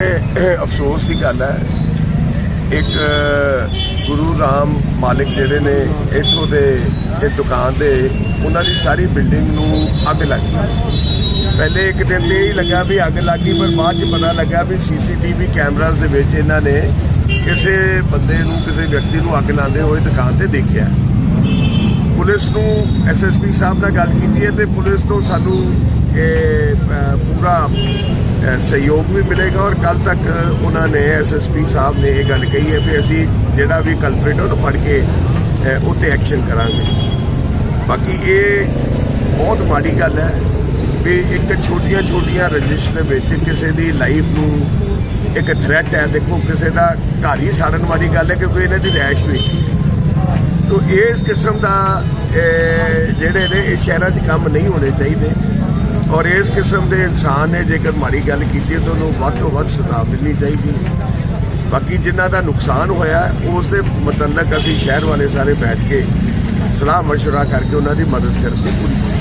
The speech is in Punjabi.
ਇਹ ਅਫਸੋਸ ਦੀ ਗੱਲ ਹੈ। ਇੱਕ ਗੁਰੂ ਰਾਮ ਮਾਲਿਕ ਜਿਹੜੇ ਨੇ ਇੱਥੋਂ ਦੇ, ਇਹ ਦੁਕਾਨ ਦੇ, ਉਹਨਾਂ ਦੀ ਸਾਰੀ ਬਿਲਡਿੰਗ ਨੂੰ ਅੱਗ ਲੱਗ ਗਈ। ਪਹਿਲੇ ਇੱਕ ਦਿਨ ਤੇ ਹੀ ਲੱਗਾ ਵੀ ਅੱਗ ਲੱਗੀ ਪਰ ਬਾਅਦ ਚ ਪਤਾ ਲੱਗਾ ਵੀ ਸੀਸੀਟੀਵੀ ਕੈਮਰਾਜ਼ ਦੇ ਵਿੱਚ ਇਹਨਾਂ ਨੇ ਕਿਸੇ ਬੰਦੇ ਨੂੰ, ਕਿਸੇ ਵਿਅਕਤੀ ਨੂੰ ਅੱਗ ਲਾਉਂਦੇ ਹੋਏ ਦੁਕਾਨ ਤੇ ਦੇਖਿਆ। ਪੁਲਿਸ ਨੂੰ ਐਸਐਸਪੀ ਸਾਹਿਬ ਨਾਲ ਗੱਲ ਕੀਤੀ ਹੈ ਤੇ ਪੁਲਿਸ ਤੋਂ ਸਾਨੂੰ ਇਹ ਪੂਰਾ ਸਹਿਯੋਗ ਵੀ ਮਿਲੇਗਾ ਔਰ ਕੱਲ ਤੱਕ ਉਹਨਾਂ ਨੇ ਐਸਐਸਪੀ ਸਾਹਿਬ ਨੇ ਇਹ ਗੱਲ ਕਹੀ ਹੈ ਵੀ ਅਸੀਂ ਜਿਹੜਾ ਵੀ ਕਲਪਰੇਟ ਉਹਨੂੰ ਫੜ ਕੇ ਉੱਤੇ ਐਕਸ਼ਨ ਕਰਾਂਗੇ। ਬਾਕੀ ਇਹ ਬਹੁਤ ਮਾੜੀ ਗੱਲ ਹੈ ਵੀ ਇੱਕ ਛੋਟੀਆਂ ਛੋਟੀਆਂ ਰੰਜਿਸ਼ ਦੇ ਵਿੱਚ ਕਿਸੇ ਦੀ ਲਾਈਫ ਨੂੰ ਇੱਕ ਥ੍ਰੈਟ ਹੈ। ਦੇਖੋ, ਕਿਸੇ ਦਾ ਘਰ ਹੀ ਸਾੜਨ ਵਾਲੀ ਗੱਲ ਹੈ ਕਿਉਂਕਿ ਇਹਨਾਂ ਦੀ ਰੈਸ਼ ਵੀ ਤੋ ਇਸ ਕਿਸਮ ਦਾ ਜਿਹੜੇ ਨੇ, ਇਹ ਸ਼ਹਿਰਾਂ 'ਚ ਕੰਮ ਨਹੀਂ ਹੋਣੇ ਚਾਹੀਦੇ। ਔਰ ਇਸ ਕਿਸਮ ਦੇ ਇਨਸਾਨ ਨੇ ਜੇਕਰ ਮਾੜੀ ਗੱਲ ਕੀਤੀ ਹੈ ਤਾਂ ਉਹਨੂੰ ਵੱਧ ਤੋਂ ਵੱਧ ਸਜ਼ਾ ਮਿਲਣੀ ਚਾਹੀਦੀ ਹੈ ਬਾਕੀ ਜਿਨ੍ਹਾਂ ਦਾ ਨੁਕਸਾਨ ਹੋਇਆ ਉਸ ਦੇ ਮੁਤਲਕ ਅਸੀਂ ਸ਼ਹਿਰ ਵਾਲੇ ਸਾਰੇ ਬੈਠ ਕੇ ਸਲਾਹ مشورہ ਕਰਕੇ ਉਹਨਾਂ ਦੀ ਮਦਦ ਕਰਨ ਦੀ ਪੂਰੀ ਕੋਸ਼ਿਸ਼